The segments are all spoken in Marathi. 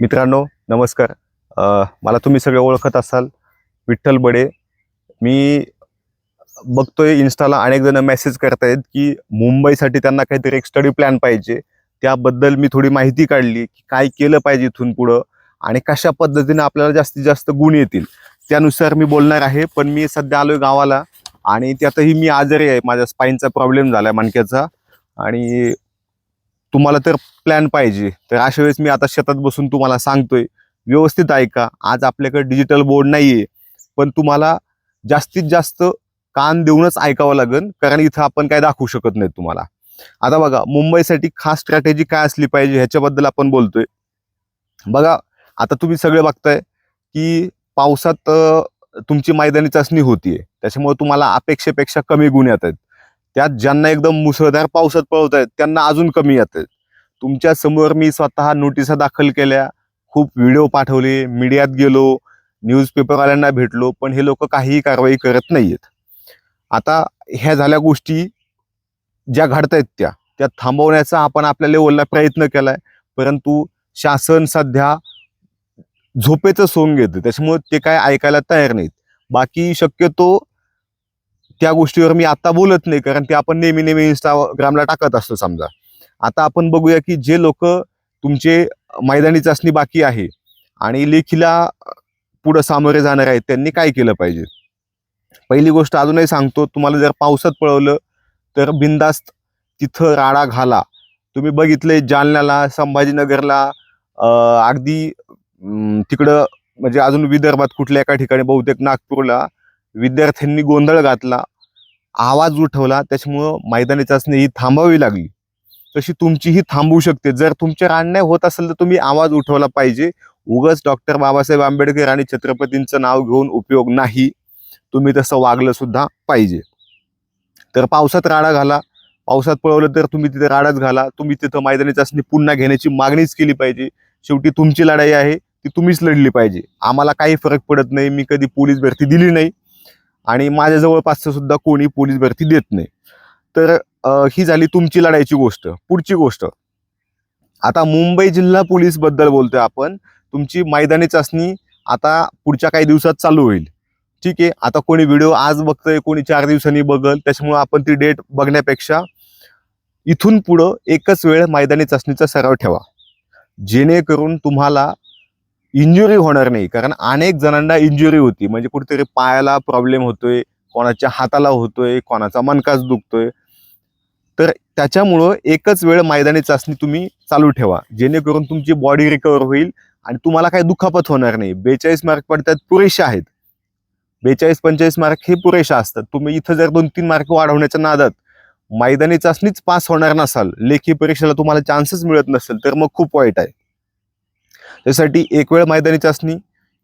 मित्रांनो नमस्कार. मला तुम्ही सगळे ओळखत असाल. विठ्ठल बडे. मी बघतोय इन्स्टाला अनेक जण मेसेज करतायत की मुंबईसाठी त्यांना काहीतरी एक स्टडी प्लॅन पाहिजे. त्याबद्दल मी थोडी माहिती काढली की काय केलं पाहिजे इथून पुढं आणि कशा पद्धतीने आपल्याला जास्तीत जास्त गुण येतील. त्यानुसार मी बोलणार आहे पण मी सध्या आलोय गावाला आणि त्यातही मी आजारी आहे. माझ्या स्पाईनचा प्रॉब्लेम झाला आहे मणक्याचा. आणि तुम्हाला तर प्लॅन पाहिजे. तर अशा वेळेस मी आता शेतात बसून तुम्हाला सांगतोय व्यवस्थित ऐका. आज आपल्याकडे डिजिटल बोर्ड नाहीये पण तुम्हाला जास्तीत जास्त कान देऊनच ऐकावं लागेल कारण इथं आपण काय दाखवू शकत नाही तुम्हाला. आता बघा मुंबईसाठी खास स्ट्रॅटेजी काय असली पाहिजे ह्याच्याबद्दल आपण बोलतोय. बघा आता तुम्ही सगळे बघताय की पावसात तुमची मैदानी चाचणी होतीये. त्याच्यामुळे तुम्हाला अपेक्षेपेक्षा कमी गुण येत आहेत. त्यात ज्यांना एकदम मुसळधार पावसात पळवत आहेत त्यांना अजून कमी येत आहेत. तुमच्यासमोर मी स्वतः नोटिसा दाखल केल्या. खूप व्हिडिओ पाठवले मीडियात गेलो न्यूजपेपरवाल्यांना भेटलो पण हे लोक काहीही कारवाई करत नाहीयेत. आता ह्या झाल्या गोष्टी ज्या घडतायत त्या त्या थांबवण्याचा आपण आपल्या लेवलला प्रयत्न केलाय. परंतु शासन सध्या झोपेचं सोंग घेतं त्याच्यामुळे ते काय ऐकायला तयार नाहीत. बाकी शक्यतो त्या गोष्टीवर मी आता बोलत नाही कारण ते आपण नेहमी नेहमी इंस्टाग्रामला टाकत असतो समजा. आता आपण बघूया की जे लोक तुमचे मैदानी चाचणी बाकी आहे आणि लेखीला पुढं सामोरे जाणार आहेत त्यांनी काय केलं पाहिजे? पहिली गोष्ट अजूनही सांगतो तुम्हाला जर पावसात पळवलं तर बिंदास्त तिथं राडा घाला. तुम्ही बघितले जालन्याला संभाजीनगरला अगदी तिकडं म्हणजे अजून विदर्भात कुठल्या एका ठिकाणी बहुतेक नागपूरला विद्यार्थ्यांनी गोंधळ घातला. आवाज उठवला त्याच्यामुळं मैदानी चाचणी ही थांबावी लागली. तशी तुमचीही थांबवू शकते. जर तुमच्या रान्याय होत असेल तर तुम्ही आवाज उठवला पाहिजे. उगाच डॉक्टर बाबासाहेब आंबेडकर आणि छत्रपतींचं नाव घेऊन उपयोग नाही. तुम्ही तसं वागलं सुद्धा पाहिजे. तर पावसात राडा घाला. पावसात पळवलं तर तुम्ही तिथे राडाच घाला. तुम्ही तिथं मैदानी चाचणी पुन्हा घेण्याची मागणीच केली पाहिजे. शेवटी तुमची लढाई आहे ती तुम्हीच लढली पाहिजे. आम्हाला काही फरक पडत नाही. मी कधी पोलीस भरती दिली नाही. आणि माझ्या जवळपासचं सुद्धा कोणी पोलीस भरती देत नाही. तर ही झाली तुमची लढाईची गोष्ट. पुढची गोष्ट. आता मुंबई जिल्हा पोलीसबद्दल बोलतोय आपण. तुमची मैदानी चाचणी आता पुढच्या काही दिवसात चालू होईल. ठीक आहे? आता कोणी व्हिडिओ आज बघतोय कोणी चार दिवसांनी बघल त्याच्यामुळे आपण ती डेट बघण्यापेक्षा इथून पुढं एकच वेळ मैदानी चाचणीचा सराव ठेवा. जेणेकरून तुम्हाला इंजुरी होणार नाही. कारण अनेक जणांना इंजुरी होती. म्हणजे कुठेतरी पायाला प्रॉब्लेम होतोय कोणाच्या हाताला होतोय कोणाचा मनकाच दुखतोय. तर त्याच्यामुळं एकच वेळ मैदानी चाचणी तुम्ही चालू ठेवा. जेणेकरून तुमची बॉडी रिकवर होईल आणि तुम्हाला काही दुखापत होणार नाही. बेचाळीस मार्क पडतात पुरेशा आहेत. बेचाळीस पंचेचाळीस मार्क हे पुरेशा असतात. तुम्ही इथं जर दोन तीन मार्क वाढवण्याच्या नादात मैदानी चाचणीच पास होणार नसाल लेखी परीक्षेला तुम्हाला चान्सेस मिळत नसेल तर मग खूप वाईट आहे. त्यासाठी एक वेळ मैदानी चाचणी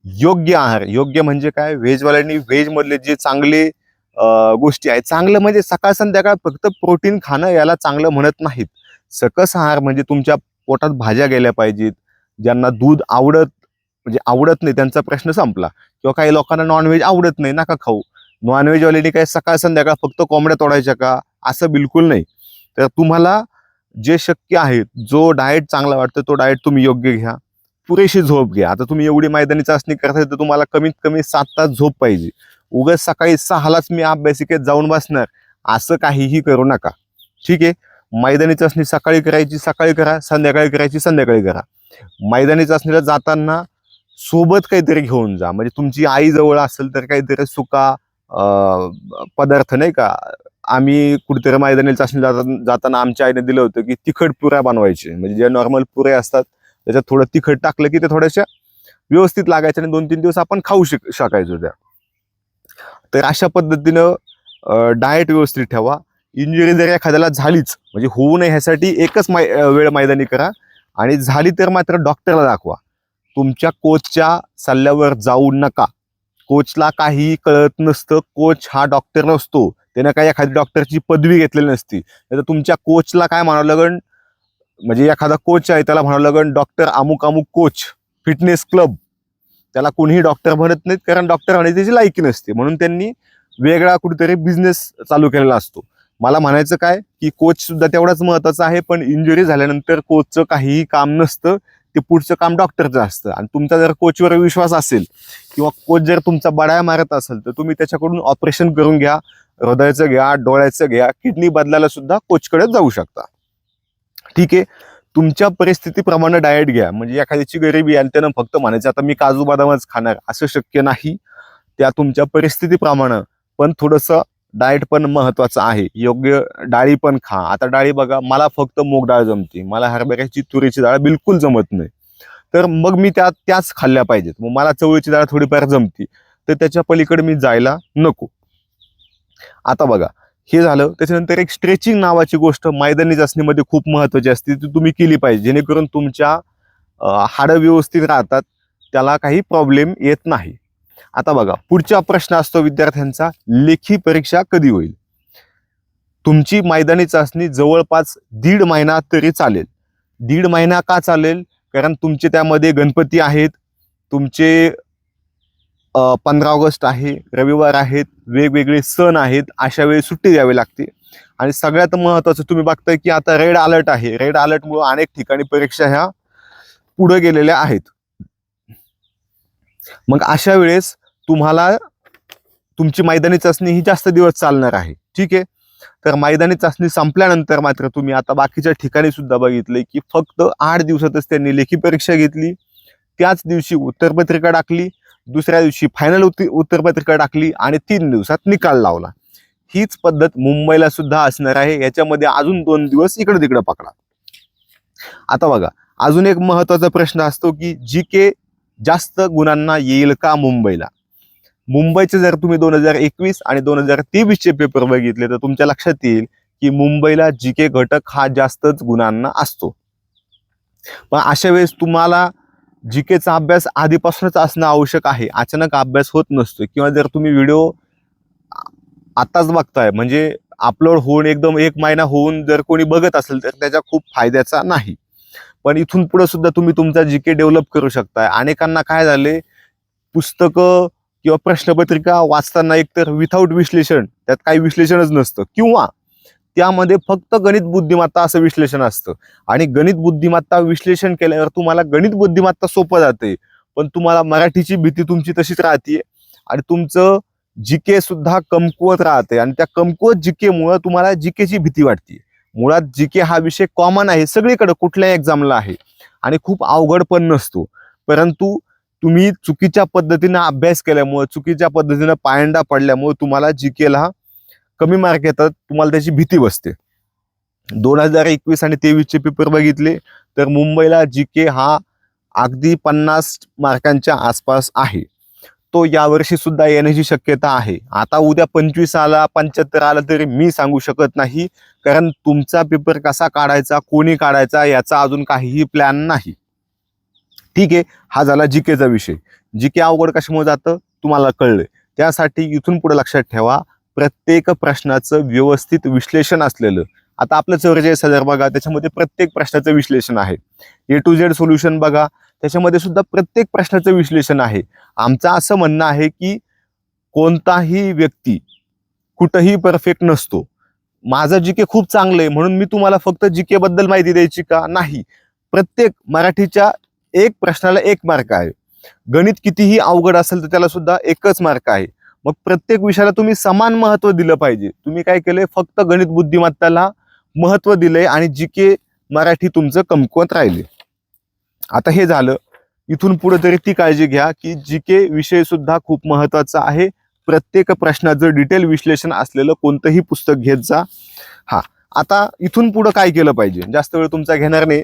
योग्य आहार. योग्य म्हणजे काय? व्हेजवाल्यांनी व्हेज मधले जे चांगले गोष्टी आहेत. चांगलं म्हणजे सकाळ संध्याकाळ फक्त प्रोटीन खाणं याला चांगलं म्हणत नाहीत. सकस आहार म्हणजे तुमच्या पोटात भाज्या गेल्या पाहिजेत. ज्यांना दूध आवडत म्हणजे आवडत नाही त्यांचा प्रश्न संपला. किंवा काही लोकांना नॉनव्हेज आवडत नाही नका खाऊ. नॉनव्हेजवाल्यांनी काय सकाळ संध्याकाळ फक्त कोंबड्या तोडायच्या का? असं बिलकुल नाही. तर तुम्हाला जे शक्य आहे जो डाएट चांगला वाटतो तो डाएट तुम्ही योग्य घ्या. पुरेशी झोप घ्या. आता तुम्ही एवढी मैदानी चाचणी करताय तर तुम्हाला कमीत कमी सात तास झोप पाहिजे. उगाच सकाळी सहालाच मी अभ्यासिकेत जाऊन बसणार. असं काहीही करू नका. ठीक आहे? मैदानी चाचणी सकाळी करायची सकाळी करा. संध्याकाळी करायची संध्याकाळी करा. मैदानी चाचणीला जाताना सोबत काहीतरी घेऊन जा. म्हणजे तुमची आई जवळ असेल तर काहीतरी सुका पदार्थ नाही का? आम्ही कुठेतरी मैदानी चाचणी जाताना आमच्या आईने दिलं होतं की तिखट पुऱ्या बनवायचे. म्हणजे जे नॉर्मल पुऱ्या असतात त्याच्यात थोडं तिखट टाकलं की ते थोड्याशा व्यवस्थित लागायच्या आणि दोन तीन दिवस आपण खाऊ शक शकायचो त्या. तर अशा पद्धतीनं डाएट व्यवस्थित ठेवा. इंजुरी जर एखाद्याला झालीच म्हणजे होऊ नये ह्यासाठी एकच मै वेळ मैदानी करा. आणि झाली तर मात्र डॉक्टरला दाखवा. तुमच्या कोचच्या सल्ल्यावर जाऊ नका. कोचला काही कळत नसतं. कोच हा डॉक्टर नसतो. त्यानं काही एखादी डॉक्टरची पदवी घेतलेली नसती. तर तुमच्या कोचला काय म्हणावं लागण म्हणजे एखादा कोच आहे त्याला म्हणावं लागेल डॉक्टर अमुक अमुक कोच फिटनेस क्लब त्याला कोणीही डॉक्टर म्हणत नाहीत कारण डॉक्टर होण्याची त्याची लायकी नसते. म्हणून त्यांनी वेगळा कुठेतरी बिझनेस चालू केलेला असतो. मला म्हणायचं काय की कोच सुद्धा तेवढाच महत्त्वाचा आहे पण इंजुरी झाल्यानंतर कोचचं काहीही काम नसतं ते पुढचं काम डॉक्टरचं असतं. आणि तुमचा जर कोचवर विश्वास असेल किंवा कोच जर तुमचा बडाया मारत असेल तर तुम्ही त्याच्याकडून ऑपरेशन करून घ्या हृदयाचं घ्या डोळ्याचं घ्या किडनी बदलायला सुद्धा कोचकडे जाऊ शकता. ठीक आहे. तुमच्या परिस्थितीप्रमाणे डाएट घ्या. म्हणजे एखाद्याची गरिबी आहे आणि त्यानं फक्त म्हणायचं आता मी काजू बदामच खाणार. असं शक्य नाही. त्या तुमच्या परिस्थितीप्रमाणे पण थोडंसं डाएट पण महत्वाचं आहे. योग्य डाळी पण खा. आता डाळी बघा मला फक्त मूग डाळ जमते. मला हरभऱ्याची तुरीची डाळ बिलकुल जमत नाही. तर मग मी त्या त्याच खाल्ल्या पाहिजेत. मग मला चवळीची डाळ थोडीफार जमती. तर त्याच्या पलीकडे मी जायला नको. आता बघा हे झालं. त्याच्यानंतर एक स्ट्रेचिंग नावाची गोष्ट मैदानी चाचणीमध्ये खूप महत्वाची असते. ती तुम्ही केली पाहिजे. जेणेकरून तुमच्या हाडं व्यवस्थित राहतात. त्याला काही प्रॉब्लेम येत नाही. आता बघा पुढचा प्रश्न असतो विद्यार्थ्यांचा लेखी परीक्षा कधी होईल? तुमची मैदानी चाचणी जवळपास दीड महिना तरी चालेल. दीड महिना का चालेल? कारण तुमचे त्यामध्ये गणपती आहेत. तुमचे पंधरा ऑगस्ट आहे रविवार आहेत वेगवेगळे सण आहेत अशा वेळी सुट्टी द्यावी लागते. आणि सगळ्यात महत्वाचं तुम्ही बघताय की आता रेड अलर्ट आहे. रेड अलर्टमुळे अनेक ठिकाणी परीक्षा ह्या पुढे गेलेल्या आहेत. मग अशा वेळेस तुम्हाला तुमची मैदानी चाचणी ही जास्त दिवस चालणार आहे. ठीक आहे? तर मैदानी चाचणी संपल्यानंतर मात्र तुम्ही आता बाकीच्या ठिकाणी सुद्धा बघितले की फक्त आठ दिवसातच त्यांनी लेखी परीक्षा घेतली. त्याच दिवशी उत्तरपत्रिका टाकली. दुसऱ्या दिवशी फायनल उत्तरपत्रिका टाकली आणि तीन दिवसात निकाल लावला. हीच पद्धत मुंबईला सुद्धा असणार आहे. याच्यामध्ये अजून दोन दिवस इकडं तिकडे पकडा. आता बघा अजून एक महत्त्वाचा प्रश्न असतो की जी के जास्त गुणांना येईल का मुंबईला? मुंबईचे जर तुम्ही दोन हजार एकवीस आणि दोन हजार तेवीसचे पेपर बघितले तर तुमच्या लक्षात येईल की मुंबईला जी के घटक हा जास्तच गुणांना असतो. पण अशा वेळेस तुम्हाला जी केचा अभ्यास आधीपासूनच असणं आवश्यक आहे. अचानक अभ्यास होत नसतो किंवा जर तुम्ही व्हिडिओ आताच बघताय म्हणजे अपलोड होऊन एकदम एक महिना होऊन जर कोणी बघत असेल तर त्याचा खूप फायद्याचा नाही. पण इथून पुढे सुद्धा तुम्ही तुमचा जी के डेव्हलप करू शकताय. अनेकांना काय झाले पुस्तकं किंवा प्रश्नपत्रिका वाचताना एकतर विथाऊट विश्लेषण त्यात काही विश्लेषणच नसतं. किंवा त्यामध्ये फक्त गणित बुद्धिमत्ता असं विश्लेषण असतं. आणि गणित बुद्धिमत्ता विश्लेषण केल्यावर तुम्हाला गणित बुद्धिमत्ता सोपं जाते पण तुम्हाला मराठीची भीती तुमची तशीच राहते आणि तुमचं जिके सुद्धा कमकुवत राहते आणि त्या कमकुवत जिकेमुळं तुम्हाला जिकेची भीती वाटते मुळात जीके हा विषय कॉमन आहे. सगळीकडे कुठल्याही एक्झामला आहे. आणि खूप अवघड पण नसतो. परंतु तुम्ही चुकीच्या पद्धतीनं अभ्यास केल्यामुळं चुकीच्या पद्धतीनं पायंडा पडल्यामुळे तुम्हाला जीकेला कमी मार्क येतात तुम्हाला त्याची भीती बसते. दोन हजार एकवीस आणि तेवीसचे पेपर बघितले तर मुंबईला जी के हा अगदी पन्नास मार्कांच्या आसपास आहे. तो यावर्षी सुद्धा येण्याची शक्यता आहे. आता उद्या पंचवीस आला पंच्याहत्तर आला तरी मी सांगू शकत नाही कारण तुमचा पेपर कसा काढायचा कोणी काढायचा याचा अजून काहीही प्लॅन नाही. ठीक आहे हा झाला जी केचा विषय. जी के अवघड कशामुळे जातं? तुम्हाला कळलं त्यासाठी इथून पुढे लक्षात ठेवा प्रत्येक प्रश्नाचं व्यवस्थित विश्लेषण असलेलं. आता आपलं चौवेचाळीस हजार बघा त्याच्यामध्ये प्रत्येक प्रश्नाचं विश्लेषण आहे. ए टू झेड सोल्युशन बघा त्याच्यामध्ये सुद्धा प्रत्येक प्रश्नाचं विश्लेषण आहे. आमचं असं म्हणणं आहे की कोणताही व्यक्ती कुठंही परफेक्ट नसतो. माझं जी के खूप चांगलं आहे म्हणून मी तुम्हाला फक्त जी के बद्दल माहिती द्यायची का? नाही. प्रत्येक मराठीच्या एक प्रश्नाला एक मार्क आहे. गणित कितीही अवघड असेल तर त्याला सुद्धा एकच मार्क आहे. मग प्रत्येक विषयाला तुम्ही समान महत्त्व दिलं पाहिजे. तुम्ही काय केलंय? फक्त गणित बुद्धिमत्ताला महत्त्व दिलंय आणि जी के मराठी तुमचं कमकुवत राहिले आता हे झालं. इथून पुढे तरी ती काळजी घ्या की जी के विषय सुद्धा खूप महत्त्वाचा आहे. प्रत्येक प्रश्नाचं डिटेल विश्लेषण असलेलं कोणतंही पुस्तक घेत जा. हा. आता इथून पुढे काय केलं पाहिजे? जास्त वेळ तुमचा घेणार नाही.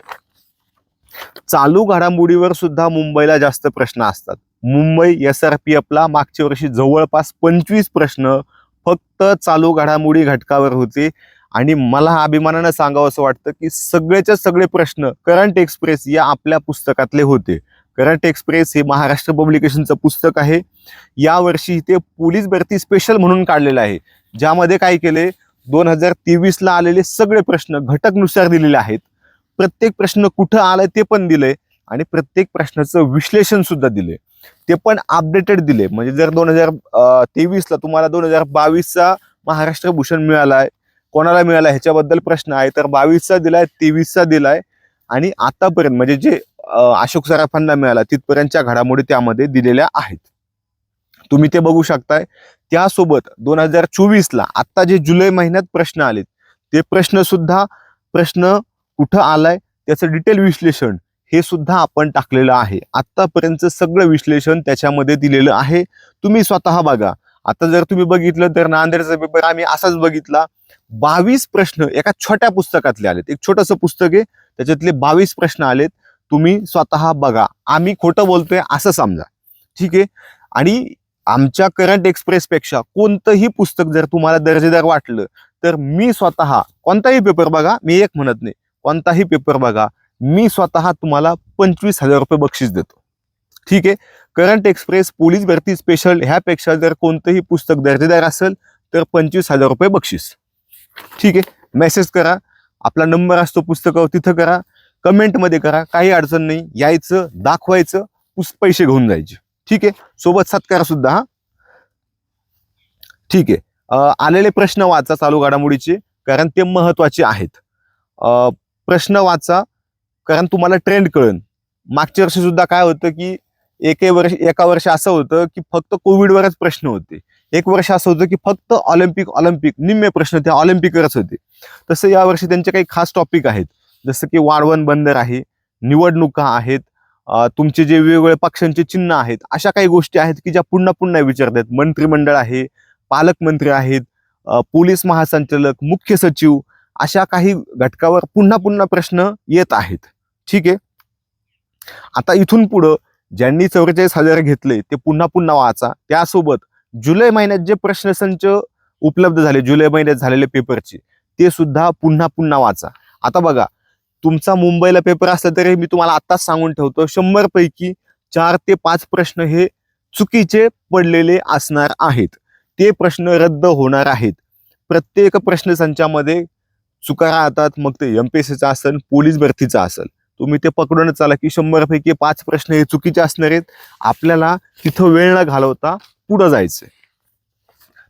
चालू घडामोडीवर सुद्धा मुंबईला जास्त प्रश्न असतात. मुंबई एस आर पी एफला मागच्या वर्षी जवळपास पंचवीस प्रश्न फक्त चालू घडामोडी घटकावर होते. आणि मला अभिमानानं सांगावं असं वाटतं की सगळेच्या सगळे प्रश्न करंट एक्सप्रेस या आपल्या पुस्तकातले होते. करंट एक्सप्रेस हे महाराष्ट्र पब्लिकेशनचं पुस्तक आहे. यावर्षी ते पोलीस भरती स्पेशल म्हणून काढलेलं आहे. ज्यामध्ये काय केले? दोन हजार तेवीसला आलेले सगळे प्रश्न घटकनुसार दिलेले आहेत. प्रत्येक प्रश्न कुठं आलाय ते पण दिलंय. आणि प्रत्येक प्रश्नाचं विश्लेषण सुद्धा दिले ते पण अपडेटेड दिले. म्हणजे जर दोन हजार तेवीसला तुम्हाला दोन हजार बावीसचा महाराष्ट्र भूषण मिळालाय कोणाला मिळाला ह्याच्याबद्दल प्रश्न आहे तर बावीसचा दिलाय तेवीसचा दिलाय. आणि आतापर्यंत म्हणजे जे अशोक सराफांना मिळाला तिथपर्यंतच्या घडामोडी त्यामध्ये दिलेल्या आहेत. तुम्ही ते बघू शकताय. त्यासोबत दोन हजार चोवीसला आत्ता जे जुलै महिन्यात प्रश्न आलेत ते प्रश्न सुद्धा प्रश्न कुठं आलाय त्याचं डिटेल विश्लेषण हे सुद्धा आपण टाकलेलं आहे. आत्तापर्यंतचं सगळं विश्लेषण त्याच्यामध्ये दिलेलं आहे. तुम्ही स्वतः बघा. आता जर तुम्ही बघितलं तर नांदेडचा पेपर आम्ही असाच बघितला. बावीस प्रश्न एका छोट्या पुस्तकातले आलेत. एक छोटंसं पुस्तक आहे. त्याच्यातले बावीस प्रश्न आलेत. तुम्ही स्वतः बघा. आम्ही खोटं बोलतोय असं समजा. ठीक आहे? आणि आमच्या करंट एक्सप्रेसपेक्षा कोणतंही पुस्तक जर तुम्हाला दर्जेदार वाटलं तर मी स्वतः कोणताही पेपर बघा. मी एक म्हणत नाही. कोणताही पेपर बघा. मी स्वतः तुम्हाला पंचवीस हजार रुपये बक्षीस देतो. ठीक आहे? करंट एक्सप्रेस पोलीस भरती स्पेशल ह्यापेक्षा जर कोणतंही पुस्तक दर्जेदार असेल तर पंचवीस हजार रुपये बक्षीस. ठीक आहे? मेसेज करा. आपला नंबर असतो पुस्तकावर तिथं करा. कमेंटमध्ये करा. काही अडचण नाही. यायचं दाखवायचं पुस पैसे घेऊन जायचे. ठीक आहे? सोबत सत्कार सुद्धा हा. ठीक आहे? आलेले प्रश्न वाचा चालू घडामोडीचे कारण ते महत्त्वाचे आहेत. प्रश्न वाचा. कारण तुम्हाला ट्रेंड कळेल. मागच्या वर्षी सुद्धा काय होतं की एके वर्ष एका वर्ष असं होतं की फक्त कोविडवरच प्रश्न होते. एक वर्ष असं होतं की फक्त ऑलिम्पिक ऑलिम्पिक निम्मे प्रश्न ते ऑलिम्पिकवरच होते. तसं यावर्षी त्यांचे काही खास टॉपिक आहेत. जसं की वाढवण बंदर आहे निवडणुका आहेत तुमचे जे वेगवेगळे पक्षांचे चिन्ह आहेत अशा काही गोष्टी आहेत की ज्या पुन्हा पुन्हा विचारतात. मंत्रिमंडळ आहे पालकमंत्री आहेत पोलीस महासंचालक मुख्य सचिव अशा काही घटकावर पुन्हा पुन्हा प्रश्न येत आहेत. ठीक आहे? आता इथून पुढं ज्यांनी चौवेचाळीस हजार घेतले ते पुन्हा पुन्हा वाचा. त्यासोबत जुलै महिन्यात जे प्रश्नसंच उपलब्ध झाले जुलै महिन्यात झालेले पेपरचे ते सुद्धा पुन्हा पुन्हा वाचा. आता बघा तुमचा मुंबईला पेपर असला तरी मी तुम्हाला आत्ताच सांगून ठेवतो शंभर पैकी चार ते पाच प्रश्न हे चुकीचे पडलेले असणार आहेत. ते प्रश्न रद्द होणार आहेत. प्रत्येक प्रश्नसंचामध्ये चुका राहतात मग ते एम पी एस सीचा असेल पोलीस भरतीचा असेल तुम्ही ते पकडून चाला की शंभरपैकी पाच प्रश्न हे चुकीचे असणार आहेत. आपल्याला तिथं वेळ न घालवता पुढं जायचंय.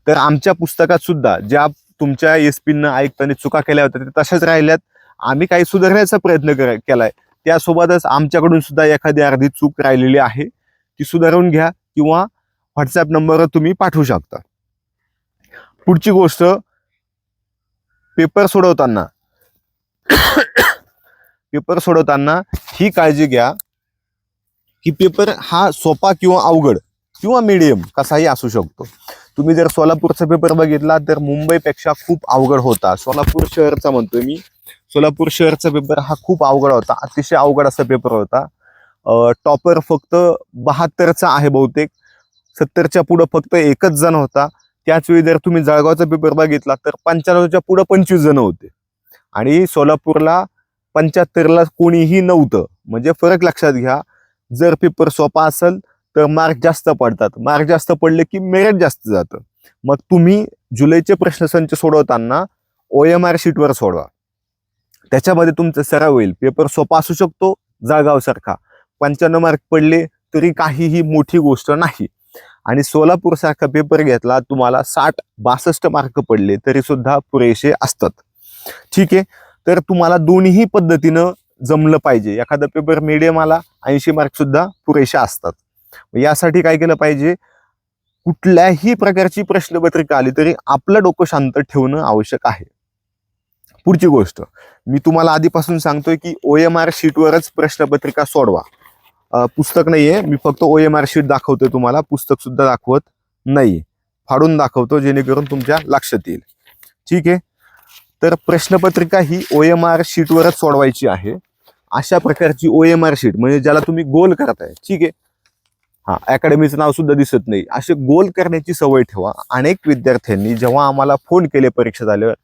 तर आमच्या पुस्तकात सुद्धा ज्या तुमच्या एस पीनं ऐकताना चुका केल्या होत्या त्या तशाच राहिल्यात. आम्ही काही सुधारण्याचा प्रयत्न करा केलाय. त्यासोबतच आमच्याकडून सुद्धा एखादी अर्धी चूक राहिलेली आहे. ती सुधारून घ्या किंवा व्हॉट्सअप नंबरवर तुम्ही पाठवू शकता. पुढची गोष्ट पेपर सोडवताना पेपर सोडवताना ही काळजी घ्या की पेपर हा सोपा किंवा अवघड किंवा मीडियम कसाही असू शकतो. तुम्ही जर सोलापूरचा पेपर बघितला तर मुंबईपेक्षा खूप अवघड होता. सोलापूर शहरचा म्हणतोय मी. सोलापूर शहरचा पेपर हा खूप अवघड होता. अतिशय अवघड असा पेपर होता. टॉपर फक्त बहात्तरचा आहे बहुतेक. सत्तरच्या पुढं फक्त एकच जण होता. त्याच वेळी जर तुम्ही जळगावचा पेपर बघितला तर पंच्याण्णवच्या पुढं पंचवीस जण होते. आणि सोलापूरला पंच्याहत्तरला कोणीही नव्हतं. म्हणजे फरक लक्षात घ्या. जर पेपर सोपा असेल तर मार्क जास्त पडतात. मार्क जास्त पडले की मेरिट जास्त जातं. मग तुम्ही जुलैचे प्रश्नसंच सोडवताना ओ एम आर शीटवर सोडवा. त्याच्यामध्ये तुमचा सराव होईल. पेपर सोपा असू शकतो जळगावसारखा पंच्याण्णव मार्क पडले तरी काहीही मोठी गोष्ट नाही. आणि सोलापूरसारखा पेपर घेतला तुम्हाला साठ बासष्ट मार्क पडले तरी सुद्धा पुरेसे असतात. ठीक आहे? तर तुम्हाला दोन्ही पद्धतीनं जमलं पाहिजे. एखादा पेपर मीडियम आला ऐंशी मार्क सुद्धा पुरेशा असतात. यासाठी काय केलं पाहिजे? कुठल्याही प्रकारची प्रश्नपत्रिका आली तरी आपलं डोकं शांत ठेवणं आवश्यक आहे. पुढची गोष्ट. मी तुम्हाला आधीपासून सांगतोय की ओ एम आर शीटवरच प्रश्नपत्रिका सोडवा. पुस्तक पुस्तक नाहीये. मी फक्त ओ एम आर शीट दाखवतोय तुम्हाला. पुस्तक सुद्धा दाखवत नाही फाडून दाखवतो जेणेकरून तुमच्या लक्षात येईल. ठीक आहे? तर प्रश्नपत्रिका ही ओ एम आर शीटवरच सोडवायची आहे. अशा प्रकारची ओ एम आर शीट म्हणजे ज्याला तुम्ही गोल करताय. ठीक आहे? हा अकॅडमीचं नाव सुद्धा दिसत नाही. असे गोल करण्याची सवय ठेवा. अनेक विद्यार्थ्यांनी जेव्हा आम्हाला फोन केले परीक्षा झाल्यावर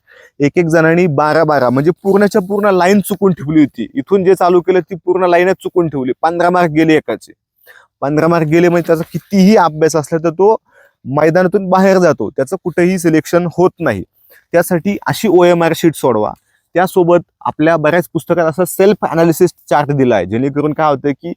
एक एक जणांनी बारा बारा म्हणजे पूर्णच्या पूर्ण लाईन चुकून ठेवली होती. इथून जे चालू केलं ती पूर्ण लाईनच चुकून ठेवली. पंधरा मार्क गेले एकाचे. पंधरा मार्क गेले म्हणजे त्याचा कितीही अभ्यास असला तर तो मैदानातून बाहेर जातो. त्याचं कुठेही सिलेक्शन होत नाही. त्यासाठी अशी ओ एम आर शीट सोडवा. त्यासोबत आपल्या बऱ्याच पुस्तकात असं सेल्फ अनालिसिस चार्ट दिला आहे. जेणेकरून काय होतं की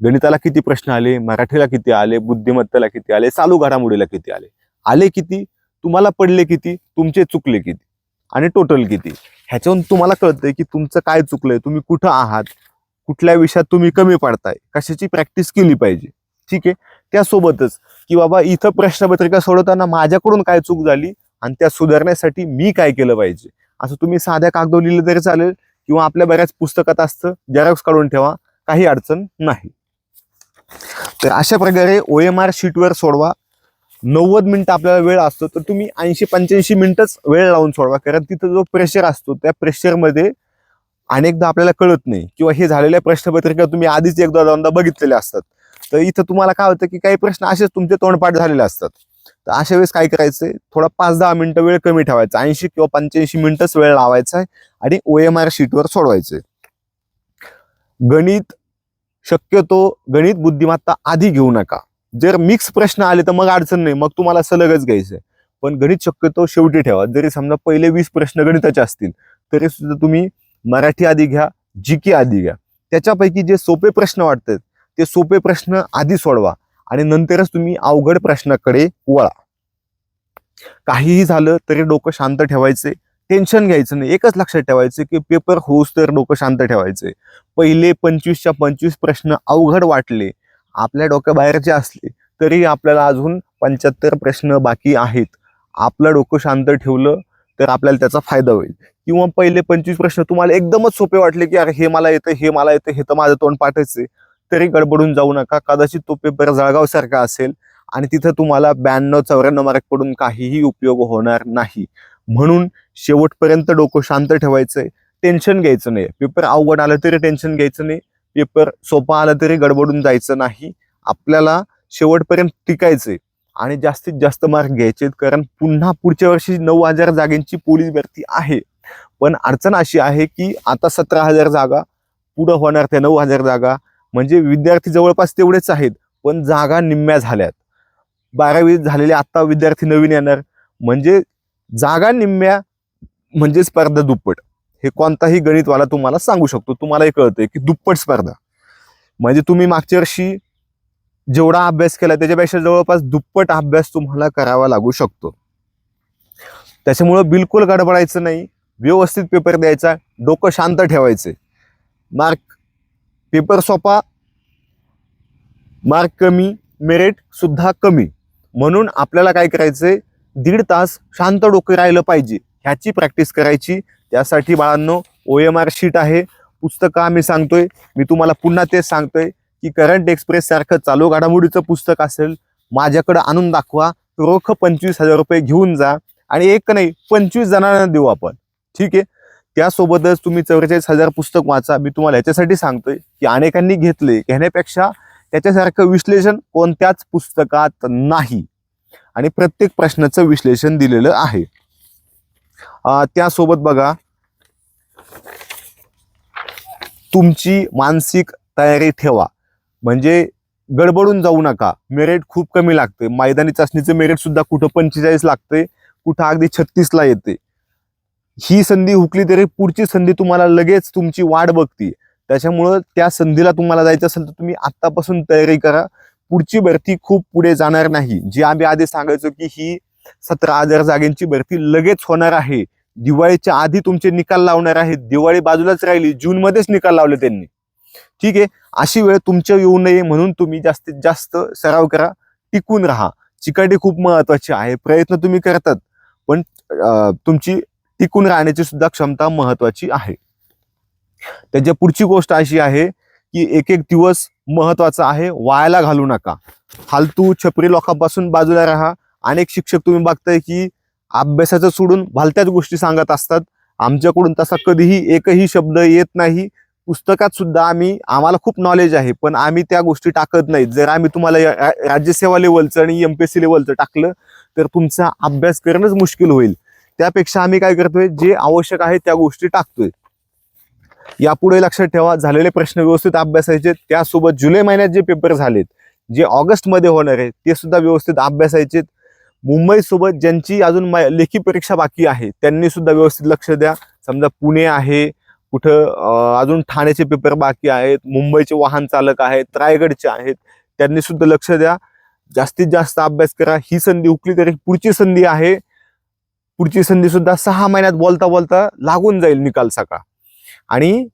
गणिताला किती प्रश्न आले मराठीला किती आले बुद्धिमत्तेला किती आले चालू घडामोडीला किती आले. आले किती तुम्हाला पडले किती तुमचे चुकले किती आणि टोटल किती. ह्याच्यावरून तुम्हाला कळतंय की तुमचं काय चुकलंय तुम्ही कुठं आहात कुठल्या विषयात तुम्ही कमी पडताय कशाची प्रॅक्टिस केली पाहिजे. ठीक आहे? त्यासोबतच की बाबा इथं प्रश्नपत्रिका सोडवताना माझ्याकडून काय चूक झाली आणि त्या सुधारण्यासाठी मी काय केलं पाहिजे? असं तुम्ही साध्या कागदो लिहिलं तरी चालेल किंवा आपल्या बऱ्याच पुस्तकात असतं जेरॉक्स काढून ठेवा काही अडचण नाही. तर अशा प्रकारे ओ एम आर शीटवर सोडवा. नव्वद मिनिटं आपल्याला वेळ असतो तर तुम्ही ऐंशी पंच्याऐंशी मिनिटच वेळ लावून सोडवा कारण तिथं जो प्रेशर असतो त्या प्रेशरमध्ये अनेकदा आपल्याला कळत नाही. किंवा हे झालेल्या प्रश्नपत्रिका तुम्ही आधीच एकदा दोनदा बघितलेल्या असतात. तर इथं तुम्हाला काय होतं की काही प्रश्न असेच तुमचे तोंडपाठ झालेले असतात. तर अशा वेळेस काय करायचंय? थोडा पाच दहा मिनिटं वेळ कमी ठेवायचा. ऐंशी किंवा पंच्याऐंशी मिनिटच वेळ लावायचा आहे आणि ओ एम आर शीटवर सोडवायचंय. गणित शक्यतो गणित बुद्धिमत्ता आधी घेऊ नका. जर मिक्स प्रश्न आले तर मग अडचण नाही. मग तुम्हाला सलगच घ्यायचंय. पण गणित शक्यतो शेवटी ठेवा. जरी समजा पहिले वीस प्रश्न गणिताचे असतील तरी सुद्धा तुम्ही मराठी आधी घ्या जी के आधी घ्या. त्याच्यापैकी जे सोपे प्रश्न वाटतात ते सोपे प्रश्न आधी सोडवा. आणि नंतरच तुम्ही अवघड प्रश्नाकडे वळा. काहीही झालं तरी डोकं शांत ठेवायचे टेन्शन घ्यायचं नाही. एकच लक्षात ठेवायचं की पेपर होऊस तर डोकं शांत ठेवायचे. पहिले पंचवीसच्या पंचवीस प्रश्न अवघड वाटले. आपल्या डोक्याबाहेरचे असले तरी आपल्याला अजून पंच्याहत्तर प्रश्न बाकी आहेत. आपलं डोकं शांत ठेवलं तर आपल्याला त्याचा फायदा होईल. किंवा पहिले पंचवीस प्रश्न तुम्हाला एकदमच सोपे वाटले की अरे हे मला येतं हे मला येतं हे तर माझं तोंड पाठायचं आहे. तरी गडबडून जाऊ नका. कदाचित तो पेपर जळगाव सारखा असेल आणि तिथं तुम्हाला ब्याण्णव चौऱ्याण्णव मार्क पडून काहीही उपयोग होणार नाही. म्हणून शेवटपर्यंत डोकं शांत ठेवायचंय. टेन्शन घ्यायचं नाही. पेपर अवघड आलं तरी टेन्शन घ्यायचं नाही. पेपर सोपा आला तरी गडबडून जायचं नाही. आपल्याला शेवटपर्यंत टिकायचंय. आणि जास्तीत जास्त मार्क घ्यायचे कारण पुन्हा पुढच्या वर्षी नऊ हजार जागेंची पोलीस भरती आहे. पण अडचण अशी आहे की आता सतरा हजार जागा पुढं होणार त्या नऊ हजार जागा. म्हणजे विद्यार्थी जवळपास तेवढेच आहेत पण जागा निम्म्या झाल्यात. बारावी झालेले आत्ता विद्यार्थी नवीन येणार. म्हणजे जागा निम्म्या म्हणजे स्पर्धा दुप्पट. हे कोणताही गणितवाला तुम्हाला सांगू शकतो. तुम्हालाही कळतंय की दुप्पट स्पर्धा. म्हणजे तुम्ही मागच्या वर्षी जेवढा अभ्यास केला त्याच्यापेक्षा जवळपास दुप्पट अभ्यास तुम्हाला करावा लागू शकतो. त्याच्यामुळं बिलकुल गडबडायचं नाही. व्यवस्थित पेपर द्यायचा. डोकं शांत ठेवायचे. मार्क पेपर सोपा मार्क कमी मेरिट सुद्धा कमी. म्हणून आपल्याला काय करायचंय? दीड तास शांत डोकं राहिलं पाहिजे. ह्याची प्रॅक्टिस करायची. त्यासाठी बाळांनो ओ एम आर शीट आहे. पुस्तकं आम्ही सांगतोय. मी तुम्हाला पुन्हा तेच सांगतोय की करंट एक्सप्रेस सारखं चालू घडामोडीचं पुस्तक असेल माझ्याकडं आणून दाखवा. रोख पंचवीस हजार रुपये घेऊन जा. आणि एक नाही पंचवीस जणांना देऊ आपण. ठीक आहे? त्यासोबतच तुम्ही चौवेचाळीस हजार पुस्तक वाचा. मी तुम्हाला याच्यासाठी सांगतोय की अनेकांनी घेतले. घेण्यापेक्षा त्याच्यासारखं विश्लेषण कोणत्याच पुस्तकात नाही. आणि प्रत्येक प्रश्नाचं विश्लेषण दिलेलं आहे. त्यासोबत बघा तुमची मानसिक तयारी ठेवा. म्हणजे गडबडून जाऊ नका. मेरिट खूप कमी लागते मैदानी चाचणीचं मेरिट सुद्धा कुठं पंचेचाळीस लागते कुठं अगदी छत्तीसला येते ही संधी हुकली तरी पुढची संधी तुम्हाला लगेच तुमची वाट बघती त्याच्यामुळं त्या संधीला तुम्हाला जायचं असेल तर तुम्ही आत्तापासून तयारी करा. पुढची भरती खूप पुढे जाणार नाही. जी आम्ही आधी सांगायचो की ही सतरा हजार जागेंची भरती लगेच होणार आहे. दिवाळीच्या आधी तुमचे निकाल लावणार आहेत. दिवाळी बाजूलाच राहिली. जून मध्येच निकाल लावले त्यांनी. ठीक आहे? अशी वेळ तुमच्या येऊ नये म्हणून तुम्ही जास्तीत जास्त सराव करा. टिकून राहा. चिकाटी खूप महत्वाची आहे. प्रयत्न तुम्ही करतात. पण तुमची टिकून राहण्याची सुद्धा क्षमता महत्वाची आहे. त्याच्या पुढची गोष्ट अशी आहे की एक एक दिवस महत्त्वाचा आहे वायाला घालू नका. फालतू छपरी लोकांपासून बाजूला राहा. अनेक शिक्षक तुम्ही बघताय की अभ्यासाचं सोडून भलत्याच गोष्टी सांगत असतात. आमच्याकडून तसा कधीही एकही शब्द येत नाही. पुस्तकात सुद्धा आम्ही आम्हाला खूप नॉलेज आहे पण आम्ही त्या गोष्टी टाकत नाही जर आम्ही तुम्हाला राज्यसेवा लेवलचं आणि एमपीएससी लेवलचं टाकलं तर तुमचा अभ्यास करणंच मुश्किल होईल. त्यापेक्षा आम्ही काय करतोय जे आवश्यक आहे त्या गोष्टी टाकतोय. यापुढे लक्षात ठेवा झालेले प्रश्न व्यवस्थित अभ्यासायचे त्यासोबत जुलै महिन्यात जे पेपर झालेत जे ऑगस्टमध्ये होणार आहे ते सुद्धा व्यवस्थित अभ्यासायचे मुंबईसोबत ज्यांची अजून लेखी परीक्षा बाकी आहे त्यांनी सुद्धा व्यवस्थित लक्ष द्या. समजा पुणे आहे कुठं अजून ठाण्याचे पेपर बाकी आहेत मुंबईचे वाहन चालक आहेत रायगडचे आहेत त्यांनी सुद्धा लक्ष द्या. जास्तीत जास्त अभ्यास करा ही संधी हुकली तरी पुढची संधी आहे. पुढची संधी सुद्धा सहा महिन्यात बोलता बोलता लागून जाईल निकाल सकाळ. आणि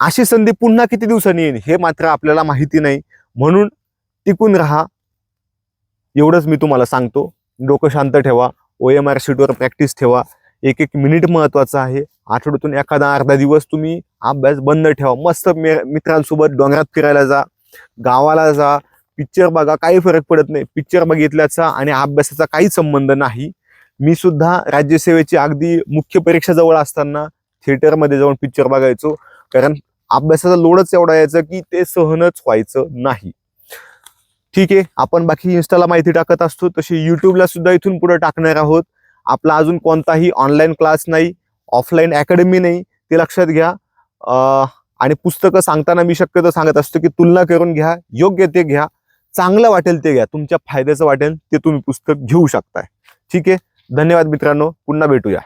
अशी संधी पुन्हा किती दिवसांनी येईल हे मात्र आपल्याला माहिती नाही. म्हणून टिकून राहा. एवढंच मी तुम्हाला सांगतो. डोकं शांत ठेवा. ओ एम आर शीटवर प्रॅक्टिस ठेवा. एक एक मिनिट महत्वाचं आहे. आठवड्यातून एखादा अर्धा दिवस तुम्ही अभ्यास बंद ठेवा. मस्त मे- मित्रांसोबत डोंगरात फिरायला जा. गावाला जा. पिक्चर बघा. काही फरक पडत नाही. पिक्चर बघितल्याचा आणि अभ्यासाचा काही संबंध नाही. मी सुद्धा राज्यसेवेची अगदी मुख्य परीक्षा जवळ असताना थिएटरमध्ये जाऊन पिक्चर बघायचो. कारण अभ्यासाचा लोडच एवढा यायचा की ते सहनच व्हायचं नाही. ठीक आहे आपण बाकी इन्स्टाला माहिती टाकत असतो. तशी युट्यूबला सुद्धा इथून पुढे टाकणार आहोत. आपला अजून कोणताही ऑनलाईन क्लास नाही ऑफलाईन अकॅडमी नाही ते लक्षात घ्या. आणि पुस्तकं सांगताना मी शक्यतो सांगत असतो की तुलना करून घ्या योग्य ते घ्या. चांगलं वाटेल ते घ्या. तुमच्या फायद्याचं वाटेल ते तुम्ही पुस्तक घेऊ शकताय. ठीक आहे? धन्यवाद मित्रांनो. पुन्हा भेटूया.